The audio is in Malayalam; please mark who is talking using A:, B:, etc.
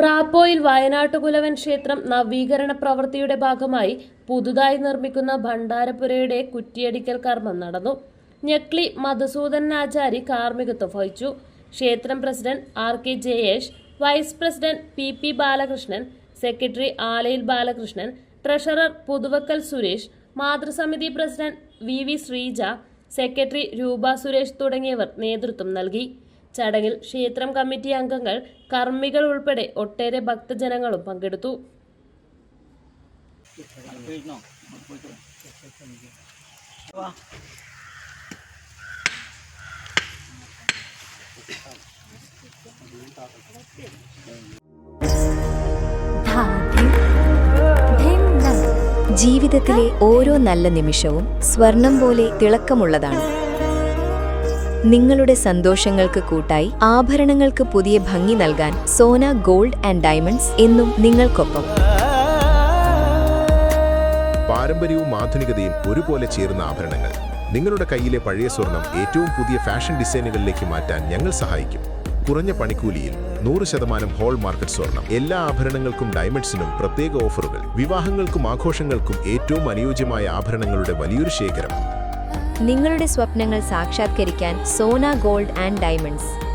A: കാപ്പോയിൽ വയനാട്ടുകുലവൻ ക്ഷേത്രം നവീകരണ പ്രവൃത്തിയുടെ ഭാഗമായി പുതുതായി നിർമ്മിക്കുന്ന ഭണ്ഡാരപുരയുടെ കുറ്റിയടിക്കൽ കർമ്മം നടന്നു. ഞെക്ലി മധുസൂദൻ ആചാരി കാർമ്മികത്വം വഹിച്ചു. ക്ഷേത്രം president R K Jayesh vice president P P Balakrishnan secretary Alayil Balakrishnan treasurer Puthuvakkal Suresh മാതൃസമിതി president V V Sreeja secretary Roopa Suresh തുടങ്ങിയവർ നേതൃത്വം നൽകി. ചടങ്ങിൽ ക്ഷേത്രം കമ്മിറ്റി അംഗങ്ങൾ കർമ്മികൾ ഉൾപ്പെടെ ഒട്ടേറെ ഭക്തജനങ്ങളും പങ്കെടുത്തു.
B: ജീവിതത്തിലെ ഓരോ നല്ല നിമിഷവും സ്വർണം പോലെ തിളക്കമുള്ളതാണ്. നിങ്ങളുടെ സന്തോഷങ്ങൾക്ക് കൂട്ടായി ആഭരണങ്ങൾക്ക് പുതിയ ഭംഗി നൽകാൻ സോന ഗോൾഡ് ആൻഡ് ഡയമണ്ട്സ് എന്നും നിങ്ങൾക്കൊപ്പം.
C: പാരമ്പര്യവും ആധുനികതയും ഒരുപോലെ ചേർന്ന ആഭരണങ്ങൾ നിങ്ങളുടെ കയ്യിലെ പഴയ സ്വർണം ഏറ്റവും പുതിയ ഫാഷൻ ഡിസൈനുകളിലേക്ക് മാറ്റാൻ ഞങ്ങൾ സഹായിക്കും. കുറഞ്ഞ പണിക്കൂലിയിൽ നൂറ് ശതമാനം ഹോൾ മാർക്കറ്റ് സ്വർണം എല്ലാ ആഭരണങ്ങൾക്കും ഡയമണ്ട്സിനും പ്രത്യേക ഓഫറുകൾ വിവാഹങ്ങൾക്കും ആഘോഷങ്ങൾക്കും ഏറ്റവും അനുയോജ്യമായ ആഭരണങ്ങളുടെ വലിയൊരു ശേഖരം.
B: നിങ്ങളുടെ സ്വപ്നങ്ങൾ സാക്ഷാത്കരിക്കാൻ സോന ഗോൾഡ് ആൻഡ് ഡയമണ്ട്സ്.